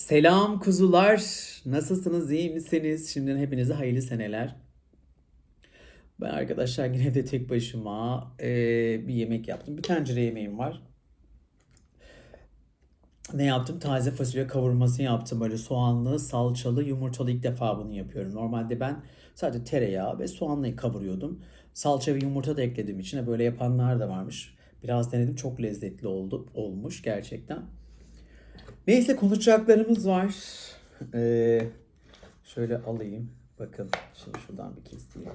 Selam kuzular. Nasılsınız? iyi misiniz? Şimdiden hepinize hayırlı seneler. Ben arkadaşlar yine de tek başıma eee, bir yemek yaptım. Bir tencere yemeğim var. Ne yaptım? Taze fasulye kavurması yaptım. Böyle soğanlı, salçalı, yumurtalı ilk defa bunu yapıyorum. Normalde ben sadece tereyağı ve soğanla kavuruyordum. Salça ve yumurta da ekledim içine. Böyle yapanlar da varmış. Biraz denedim. Çok lezzetli oldu. Olmuş gerçekten. Neyse konuşacaklarımız var. Ee, şöyle alayım. Bakın şimdi şuradan bir keseyim.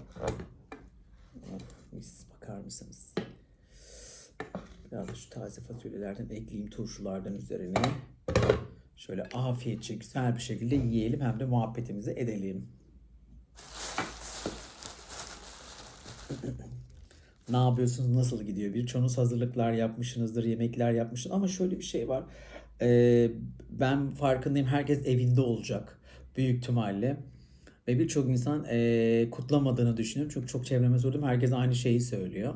Of, mis bakar mısınız? Biraz da şu taze fasulyelerden ekleyeyim turşulardan üzerine. Şöyle afiyetçe güzel bir şekilde yiyelim hem de muhabbetimizi edelim. Ne yapıyorsunuz? Nasıl gidiyor? Birçoğunuz hazırlıklar yapmışsınızdır, yemekler yapmışsın ama şöyle bir şey var. Ee, ben farkındayım herkes evinde olacak büyük ihtimalle. Ve birçok insan ee, kutlamadığını düşünüyorum. Çünkü çok çevreme sordum. Herkes aynı şeyi söylüyor.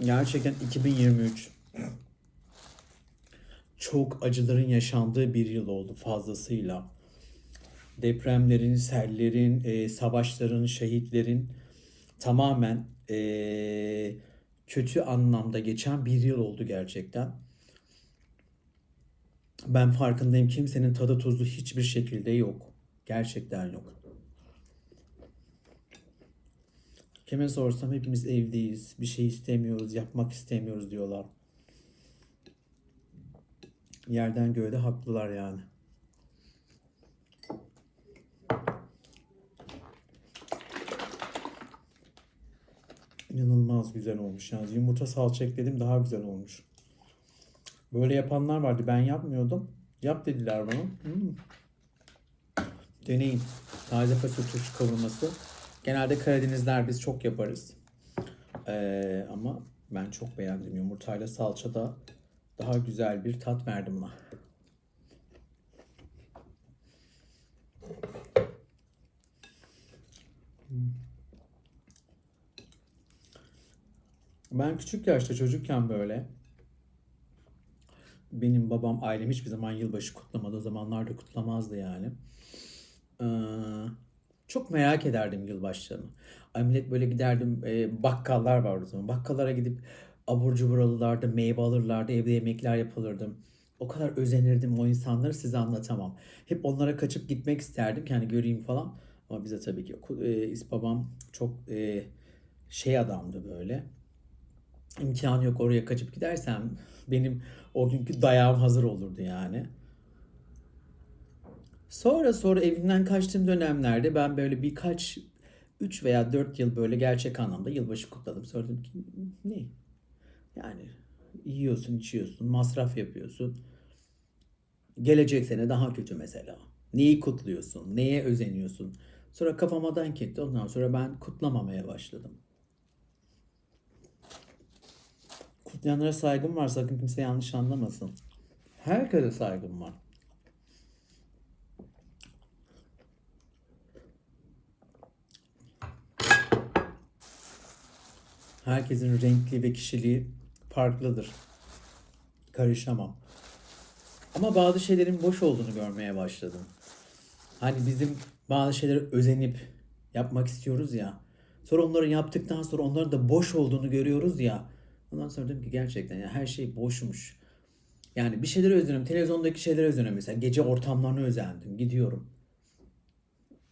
Gerçekten 2023 çok acıların yaşandığı bir yıl oldu fazlasıyla. Depremlerin, sellerin, e, savaşların, şehitlerin tamamen e, kötü anlamda geçen bir yıl oldu gerçekten. Ben farkındayım kimsenin tadı tuzu hiçbir şekilde yok. Gerçekten yok. Kime sorsam hepimiz evdeyiz, bir şey istemiyoruz, yapmak istemiyoruz diyorlar. Yerden göğe de haklılar yani. İnanılmaz güzel olmuş yalnız. Yumurta salça ekledim daha güzel olmuş. Böyle yapanlar vardı. Ben yapmıyordum. Yap dediler bana. Hmm. Deneyin. Taze fasulye kavurması. Genelde Karadenizler biz çok yaparız. Ee, ama ben çok beğendim. Yumurtayla salça da daha güzel bir tat verdi buna. Ben küçük yaşta çocukken böyle benim babam ailem hiçbir zaman yılbaşı kutlamadı. O zamanlar da kutlamazdı yani. Ee, çok merak ederdim yılbaşlarını. Ay millet böyle giderdim e, bakkallar vardı o zaman. Bakkallara gidip abur cubur alırlardı, meyve alırlardı, evde yemekler yapılırdı. O kadar özenirdim o insanları size anlatamam. Hep onlara kaçıp gitmek isterdim ki hani göreyim falan. Ama bize tabii ki e, babam çok e, şey adamdı böyle imkanı yok oraya kaçıp gidersem benim o günkü dayağım hazır olurdu yani. Sonra sonra evimden kaçtığım dönemlerde ben böyle birkaç 3 veya 4 yıl böyle gerçek anlamda yılbaşı kutladım. Sonra dedim ki ne? Yani yiyorsun, içiyorsun, masraf yapıyorsun. Gelecek sene daha kötü mesela. Neyi kutluyorsun? Neye özeniyorsun? Sonra kafama dank etti. Ondan sonra ben kutlamamaya başladım. Kutlayanlara saygım var. Sakın kimse yanlış anlamasın. Herkese saygım var. Herkesin renkli ve kişiliği farklıdır. Karışamam. Ama bazı şeylerin boş olduğunu görmeye başladım. Hani bizim bazı şeylere özenip yapmak istiyoruz ya. Sonra onları yaptıktan sonra onların da boş olduğunu görüyoruz ya. Ondan sonra dedim ki gerçekten ya her şey boşmuş. Yani bir şeyleri özlüyorum. Televizyondaki şeyleri özlüyorum. Mesela gece ortamlarını özendim. Gidiyorum.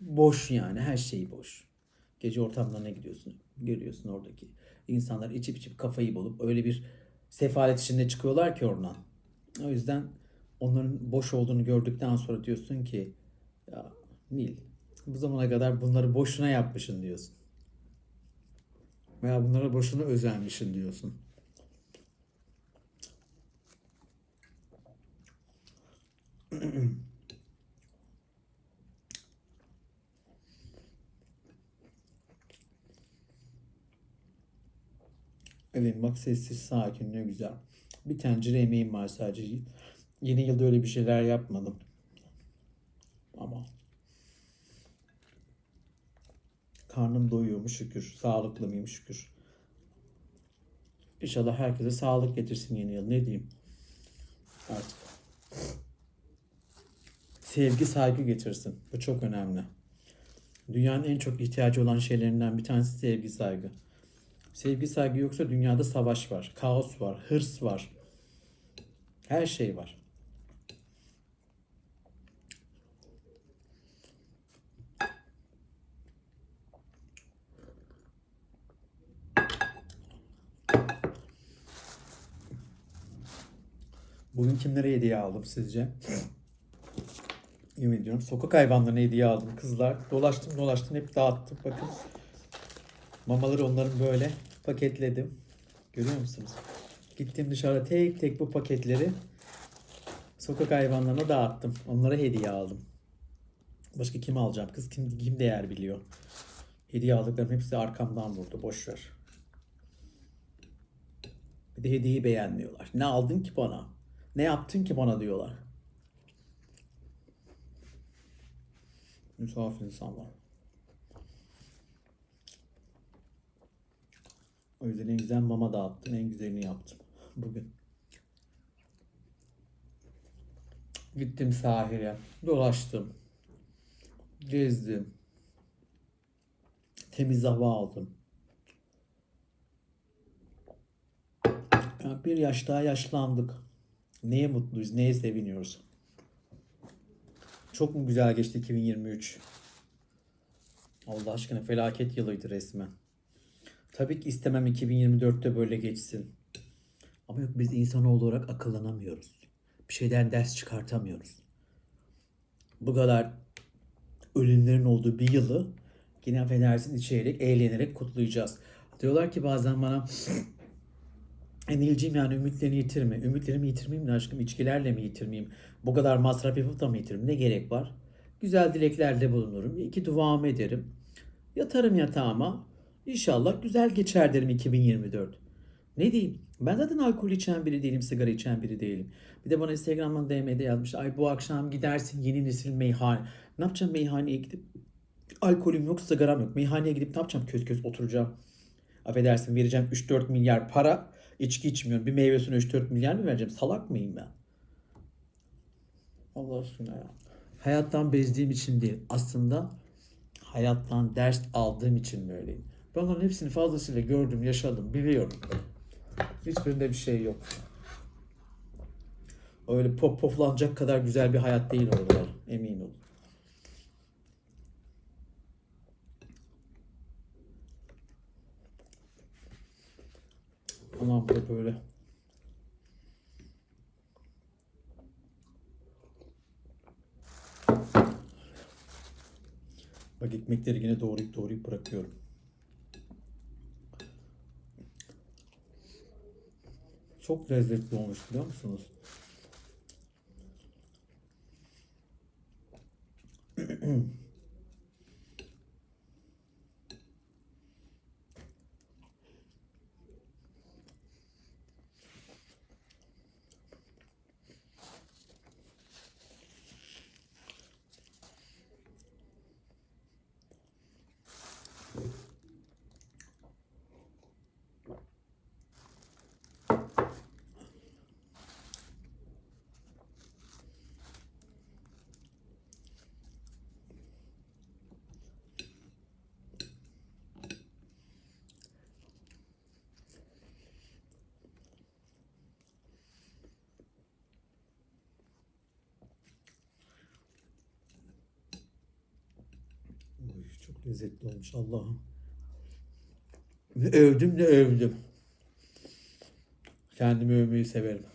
Boş yani. Her şey boş. Gece ortamlarına gidiyorsun. Görüyorsun oradaki insanlar içip içip kafayı bulup öyle bir sefalet içinde çıkıyorlar ki oradan. O yüzden onların boş olduğunu gördükten sonra diyorsun ki ya Nil bu zamana kadar bunları boşuna yapmışsın diyorsun. Veya bunlara boşuna özenmişsin diyorsun. Evet bak sessiz sakin ne güzel. Bir tencere yemeğim var sadece. Yeni yılda öyle bir şeyler yapmadım. Ama karnım doyuyor mu şükür. Sağlıklı mıyım şükür. İnşallah herkese sağlık getirsin yeni yıl. Ne diyeyim? Artık. Sevgi, saygı getirsin. Bu çok önemli. Dünyanın en çok ihtiyacı olan şeylerinden bir tanesi sevgi, saygı. Sevgi, saygı yoksa dünyada savaş var, kaos var, hırs var. Her şey var. Bugün kimlere hediye aldım sizce? Yemin ediyorum. Sokak hayvanlarına hediye aldım kızlar. Dolaştım dolaştım hep dağıttım. Bakın. Mamaları onların böyle paketledim. Görüyor musunuz? Gittim dışarıda tek tek bu paketleri sokak hayvanlarına dağıttım. Onlara hediye aldım. Başka kim alacağım? Kız kim, kim değer biliyor? Hediye aldıklarım hepsi arkamdan vurdu. Boş ver. Bir de hediyeyi beğenmiyorlar. Ne aldın ki bana? Ne yaptın ki bana diyorlar. Müsaf insanlar. O yüzden en güzel mama dağıttım. En güzelini yaptım bugün. Gittim sahile. Dolaştım. Gezdim. Temiz hava aldım. Ya bir yaş daha yaşlandık. Neye mutluyuz, neye seviniyoruz? Çok mu güzel geçti 2023? Allah aşkına felaket yılıydı resmen. Tabii ki istemem 2024'te böyle geçsin. Ama yok biz insanoğlu olarak akıllanamıyoruz. Bir şeyden ders çıkartamıyoruz. Bu kadar ölümlerin olduğu bir yılı yine affedersin içerek, eğlenerek kutlayacağız. Diyorlar ki bazen bana Nilcim yani ümitlerini yitirme. Ümitlerimi yitirmeyeyim de aşkım içkilerle mi yitirmeyeyim? Bu kadar masraf yapıp da mı yitirmeyeyim? Ne gerek var? Güzel dileklerde bulunurum. İki duamı ederim. Yatarım yatağıma. İnşallah güzel geçer derim 2024. Ne diyeyim? Ben zaten alkol içen biri değilim, sigara içen biri değilim. Bir de bana Instagram'dan DM'de yazmış. Ay bu akşam gidersin yeni nesil meyhane. Ne yapacağım meyhaneye gidip? Alkolüm yok, sigaram yok. Meyhaneye gidip ne yapacağım? Köz köz oturacağım. Affedersin vereceğim 3-4 milyar para. İçki içmiyorum. Bir meyvesine 3-4 milyar mı vereceğim? Salak mıyım ben? Allah aşkına ya. Hayattan bezdiğim için değil. Aslında hayattan ders aldığım için böyleyim. Ben onların hepsini fazlasıyla gördüm, yaşadım, biliyorum. Hiçbirinde bir şey yok. Öyle pop poplanacak kadar güzel bir hayat değil oralar. Emin olun. Aman bu böyle. Bak ekmekleri yine doğrayıp doğrayıp bırakıyorum. Çok lezzetli olmuş biliyor musunuz? Oy, çok lezzetli olmuş Allah'ım. Ne övdüm ne övdüm. Kendimi övmeyi severim.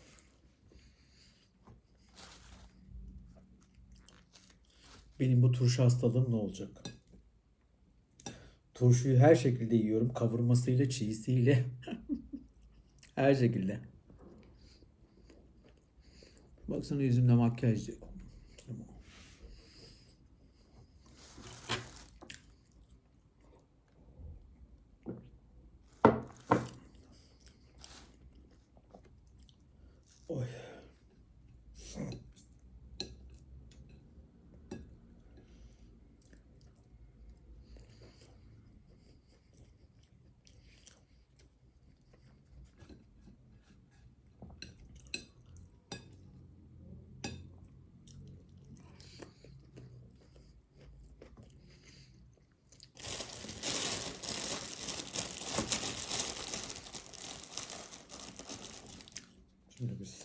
Benim bu turşu hastalığım ne olacak? Turşuyu her şekilde yiyorum. Kavurmasıyla, çiğsiyle. her şekilde. Baksana yüzümde makyaj yok.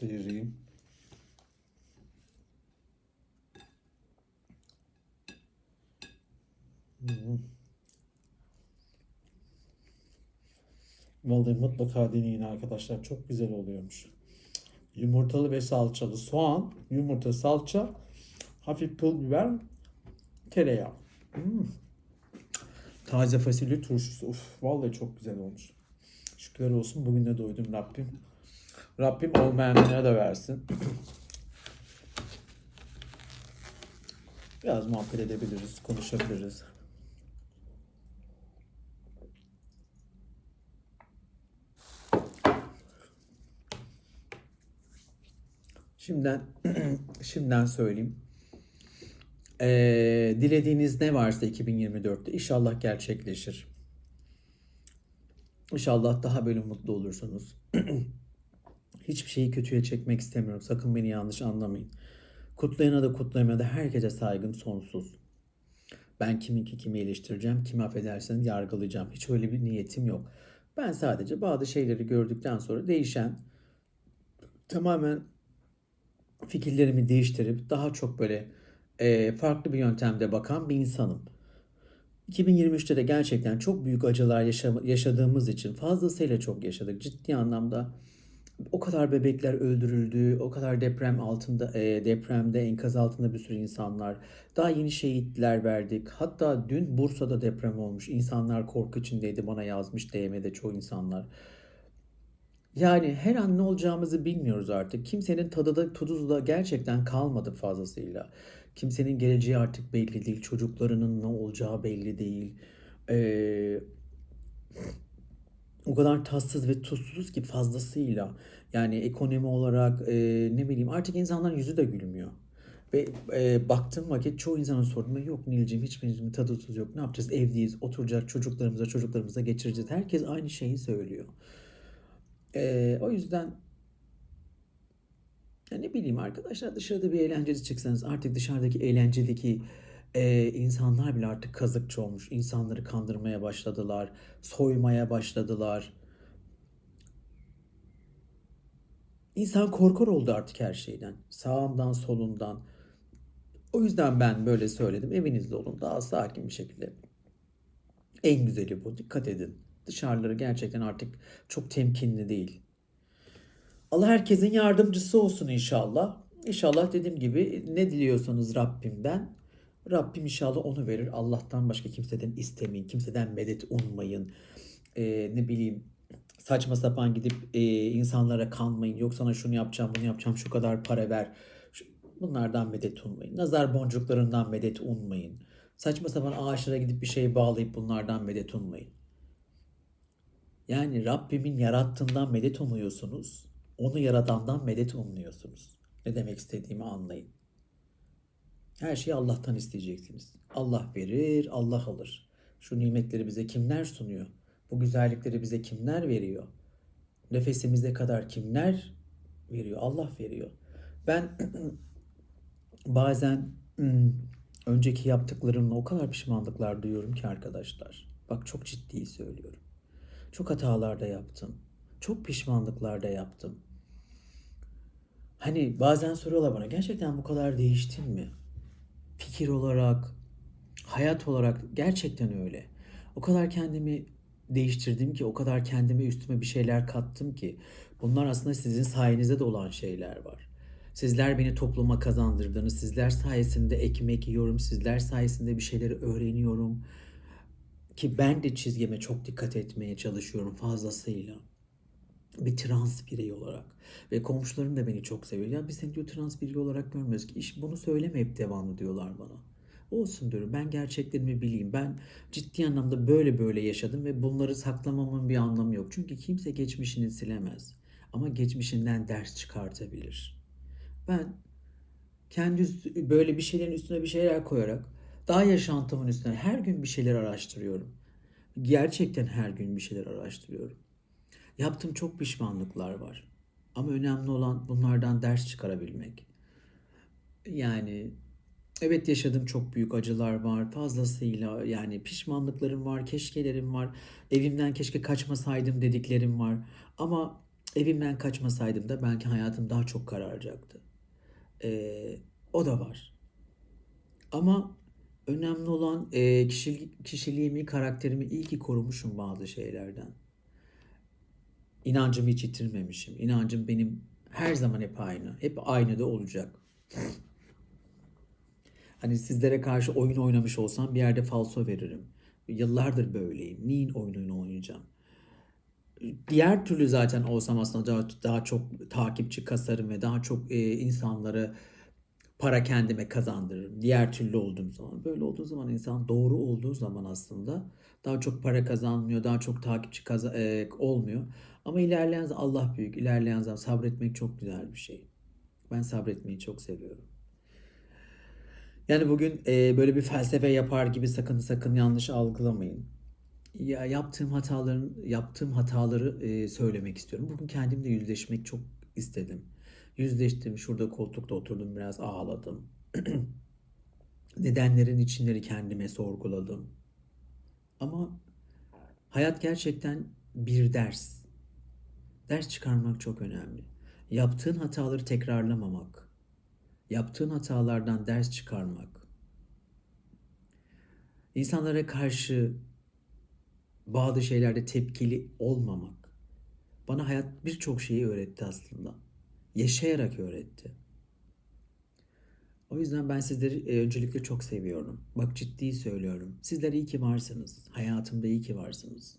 Sıyırayım. Vallahi mutlaka deneyin arkadaşlar. Çok güzel oluyormuş. Yumurtalı ve salçalı soğan, yumurta, salça, hafif pul biber, tereyağı. Hmm. Taze fasulye turşusu. Uf, vallahi çok güzel olmuş. Şükürler olsun bugün de doydum Rabbim. Rabbim olmayanlara da versin. Biraz muhabbet edebiliriz, konuşabiliriz. Şimdiden şimdiden söyleyeyim. Ee, dilediğiniz ne varsa 2024'te inşallah gerçekleşir. İnşallah daha böyle mutlu olursunuz. Hiçbir şeyi kötüye çekmek istemiyorum. Sakın beni yanlış anlamayın. Kutlayana da kutlamayana da herkese saygım sonsuz. Ben kiminki kimi eleştireceğim, kimi affederseniz yargılayacağım. Hiç öyle bir niyetim yok. Ben sadece bazı şeyleri gördükten sonra değişen, tamamen fikirlerimi değiştirip daha çok böyle e, farklı bir yöntemde bakan bir insanım. 2023'te de gerçekten çok büyük acılar yaşa- yaşadığımız için fazlasıyla çok yaşadık. Ciddi anlamda o kadar bebekler öldürüldü, o kadar deprem altında, e, depremde enkaz altında bir sürü insanlar. Daha yeni şehitler verdik. Hatta dün Bursa'da deprem olmuş. İnsanlar korku içindeydi bana yazmış DM'de çoğu insanlar. Yani her an ne olacağımızı bilmiyoruz artık. Kimsenin tadı da tuzu da gerçekten kalmadı fazlasıyla. Kimsenin geleceği artık belli değil. Çocuklarının ne olacağı belli değil. Ee, o kadar tatsız ve tuzsuz ki fazlasıyla. Yani ekonomi olarak e, ne bileyim artık insanların yüzü de gülmüyor. Ve e, baktığım vakit çoğu insana sordum. Yok Nilcim hiçbirimizin tadı tuzu yok. Ne yapacağız? Evdeyiz. Oturacak çocuklarımıza çocuklarımıza geçireceğiz. Herkes aynı şeyi söylüyor. Ee, o yüzden ya ne bileyim arkadaşlar dışarıda bir eğlenceli çıksanız artık dışarıdaki eğlencedeki e, insanlar bile artık kazıkçı olmuş. İnsanları kandırmaya başladılar, soymaya başladılar. İnsan korkar oldu artık her şeyden. Sağından, solundan. O yüzden ben böyle söyledim. Evinizde olun daha sakin bir şekilde. En güzeli bu. Dikkat edin. Dışarıları gerçekten artık çok temkinli değil. Allah herkesin yardımcısı olsun inşallah. İnşallah dediğim gibi ne diliyorsanız Rabbimden Rabbim inşallah onu verir. Allah'tan başka kimseden istemeyin. Kimseden medet ummayın. Ee, ne bileyim saçma sapan gidip e, insanlara kanmayın. Yok sana şunu yapacağım bunu yapacağım şu kadar para ver. Bunlardan medet ummayın. Nazar boncuklarından medet ummayın. Saçma sapan ağaçlara gidip bir şey bağlayıp bunlardan medet ummayın. Yani Rabbimin yarattığından medet umuyorsunuz. Onu yaratandan medet umuyorsunuz. Ne demek istediğimi anlayın. Her şeyi Allah'tan isteyeceksiniz. Allah verir, Allah alır. Şu nimetleri bize kimler sunuyor? Bu güzellikleri bize kimler veriyor? Nefesimize kadar kimler veriyor? Allah veriyor. Ben bazen hmm, önceki yaptıklarımla o kadar pişmanlıklar duyuyorum ki arkadaşlar. Bak çok ciddi söylüyorum. Çok hatalar da yaptım. Çok pişmanlıklar da yaptım. Hani bazen soruyorlar bana gerçekten bu kadar değiştin mi? Fikir olarak, hayat olarak gerçekten öyle. O kadar kendimi değiştirdim ki, o kadar kendime üstüme bir şeyler kattım ki. Bunlar aslında sizin sayenizde de olan şeyler var. Sizler beni topluma kazandırdınız. Sizler sayesinde ekmek yiyorum. Sizler sayesinde bir şeyleri öğreniyorum. Ki ben de çizgime çok dikkat etmeye çalışıyorum fazlasıyla. Bir trans birey olarak. Ve komşularım da beni çok seviyor. Ya biz seni diyor trans birey olarak görmüyoruz ki. İş, bunu söyleme hep devamlı diyorlar bana. Olsun diyorum. Ben gerçeklerimi bileyim. Ben ciddi anlamda böyle böyle yaşadım ve bunları saklamamın bir anlamı yok. Çünkü kimse geçmişini silemez. Ama geçmişinden ders çıkartabilir. Ben kendi böyle bir şeylerin üstüne bir şeyler koyarak daha yaşantımın üstüne her gün bir şeyler araştırıyorum. Gerçekten her gün bir şeyler araştırıyorum. Yaptığım çok pişmanlıklar var. Ama önemli olan bunlardan ders çıkarabilmek. Yani evet yaşadığım çok büyük acılar var. Fazlasıyla yani pişmanlıklarım var, keşkelerim var. Evimden keşke kaçmasaydım dediklerim var. Ama evimden kaçmasaydım da belki hayatım daha çok kararacaktı. Ee, o da var. Ama önemli olan e, kişiliğimi, karakterimi iyi ki korumuşum bazı şeylerden. İnancımı hiç yitirmemişim. İnancım benim her zaman hep aynı. Hep aynı da olacak. Hani sizlere karşı oyun oynamış olsam bir yerde falso veririm. Yıllardır böyleyim. Neyin oyununu oynayacağım? Diğer türlü zaten olsam aslında daha, daha çok takipçi kasarım ve daha çok e, insanlara para kendime kazandırırım. Diğer türlü olduğum zaman. Böyle olduğu zaman insan doğru olduğu zaman aslında daha çok para kazanmıyor, daha çok takipçi kaza- e, olmuyor. Ama ilerleyen Allah büyük, ilerleyen zaman sabretmek çok güzel bir şey. Ben sabretmeyi çok seviyorum. Yani bugün e, böyle bir felsefe yapar gibi sakın sakın yanlış algılamayın. Ya yaptığım hataların yaptığım hataları e, söylemek istiyorum. Bugün kendimle yüzleşmek çok istedim. Yüzleştim. Şurada koltukta oturdum biraz ağladım. Nedenlerin içinleri kendime sorguladım. Ama hayat gerçekten bir ders. Ders çıkarmak çok önemli. Yaptığın hataları tekrarlamamak. Yaptığın hatalardan ders çıkarmak. İnsanlara karşı bazı şeylerde tepkili olmamak. Bana hayat birçok şeyi öğretti aslında. Yaşayarak öğretti. O yüzden ben sizleri e, öncelikle çok seviyorum. Bak ciddi söylüyorum. Sizler iyi ki varsınız. Hayatımda iyi ki varsınız.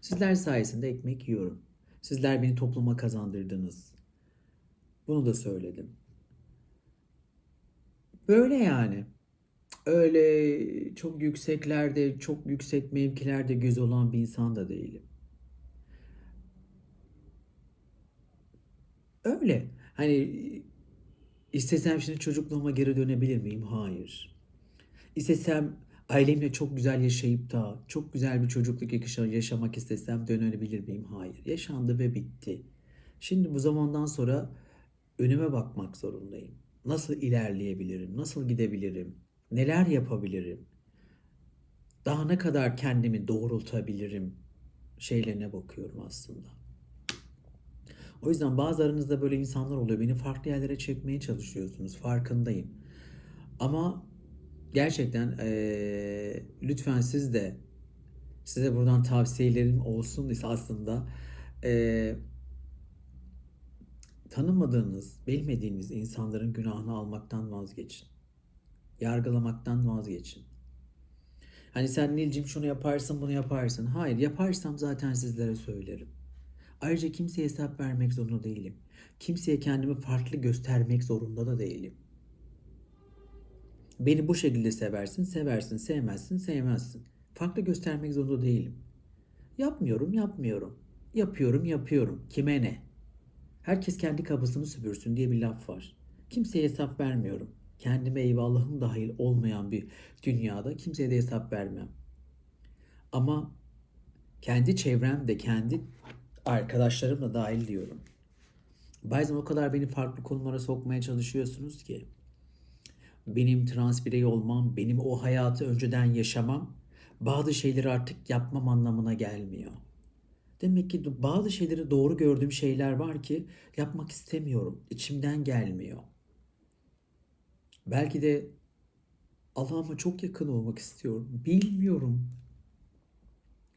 Sizler sayesinde ekmek yiyorum. Sizler beni topluma kazandırdınız. Bunu da söyledim. Böyle yani. Öyle çok yükseklerde, çok yüksek mevkilerde göz olan bir insan da değilim. Öyle. Hani istesem şimdi çocukluğuma geri dönebilir miyim? Hayır. İstesem ailemle çok güzel yaşayıp da çok güzel bir çocukluk yaşa- yaşamak istesem dönebilir miyim? Hayır. Yaşandı ve bitti. Şimdi bu zamandan sonra önüme bakmak zorundayım. Nasıl ilerleyebilirim? Nasıl gidebilirim? Neler yapabilirim? Daha ne kadar kendimi doğrultabilirim? Şeylerine bakıyorum aslında. O yüzden bazı aranızda böyle insanlar oluyor. Beni farklı yerlere çekmeye çalışıyorsunuz. Farkındayım. Ama gerçekten eee, lütfen siz de size buradan tavsiyelerim olsun ise aslında eee, tanımadığınız, bilmediğiniz insanların günahını almaktan vazgeçin. Yargılamaktan vazgeçin. Hani sen Nilcim şunu yaparsın bunu yaparsın. Hayır yaparsam zaten sizlere söylerim. Ayrıca kimseye hesap vermek zorunda değilim. Kimseye kendimi farklı göstermek zorunda da değilim. Beni bu şekilde seversin, seversin, sevmezsin, sevmezsin. Farklı göstermek zorunda değilim. Yapmıyorum, yapmıyorum. Yapıyorum, yapıyorum. Kime ne? Herkes kendi kapısını süpürsün diye bir laf var. Kimseye hesap vermiyorum. Kendime eyvallahım dahil olmayan bir dünyada kimseye de hesap vermem. Ama kendi çevremde, kendi arkadaşlarım da dahil diyorum. Bazen o kadar beni farklı konulara sokmaya çalışıyorsunuz ki benim trans birey olmam, benim o hayatı önceden yaşamam bazı şeyleri artık yapmam anlamına gelmiyor. Demek ki bazı şeyleri doğru gördüğüm şeyler var ki yapmak istemiyorum. İçimden gelmiyor. Belki de Allah'ıma çok yakın olmak istiyorum. Bilmiyorum.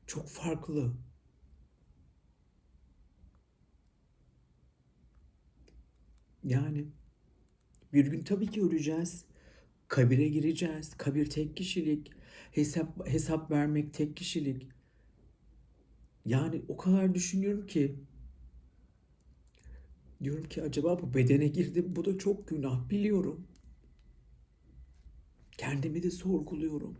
Çok farklı. Yani bir gün tabii ki öleceğiz. Kabire gireceğiz. Kabir tek kişilik. Hesap hesap vermek tek kişilik. Yani o kadar düşünüyorum ki diyorum ki acaba bu bedene girdim. Bu da çok günah biliyorum. Kendimi de sorguluyorum.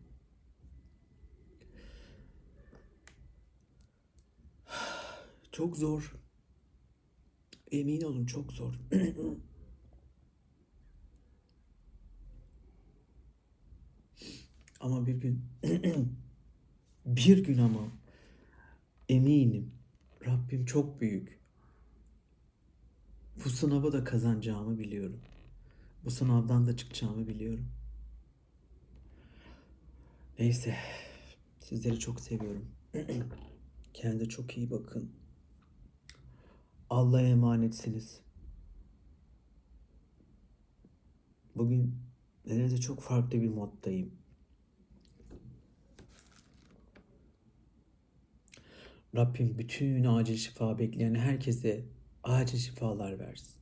Çok zor. Emin olun çok zor. Ama bir gün bir gün ama eminim Rabbim çok büyük. Bu sınava da kazanacağımı biliyorum. Bu sınavdan da çıkacağımı biliyorum. Neyse. Sizleri çok seviyorum. Kendinize çok iyi bakın. Allah'a emanetsiniz. Bugün nedense çok farklı bir moddayım. Rabbim bütün acil şifa bekleyen herkese acil şifalar versin.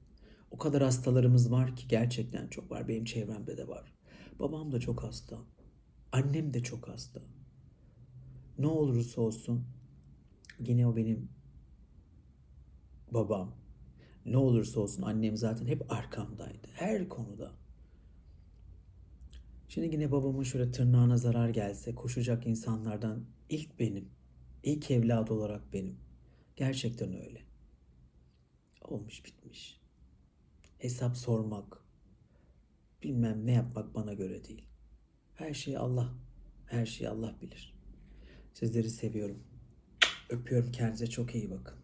O kadar hastalarımız var ki gerçekten çok var. Benim çevremde de var. Babam da çok hasta. Annem de çok hasta. Ne olursa olsun yine o benim babam. Ne olursa olsun annem zaten hep arkamdaydı. Her konuda. Şimdi yine babamın şöyle tırnağına zarar gelse koşacak insanlardan ilk benim. İlk evlat olarak benim. Gerçekten öyle. Olmuş bitmiş. Hesap sormak, bilmem ne yapmak bana göre değil. Her şey Allah. Her şeyi Allah bilir. Sizleri seviyorum. Öpüyorum. Kendinize çok iyi bakın.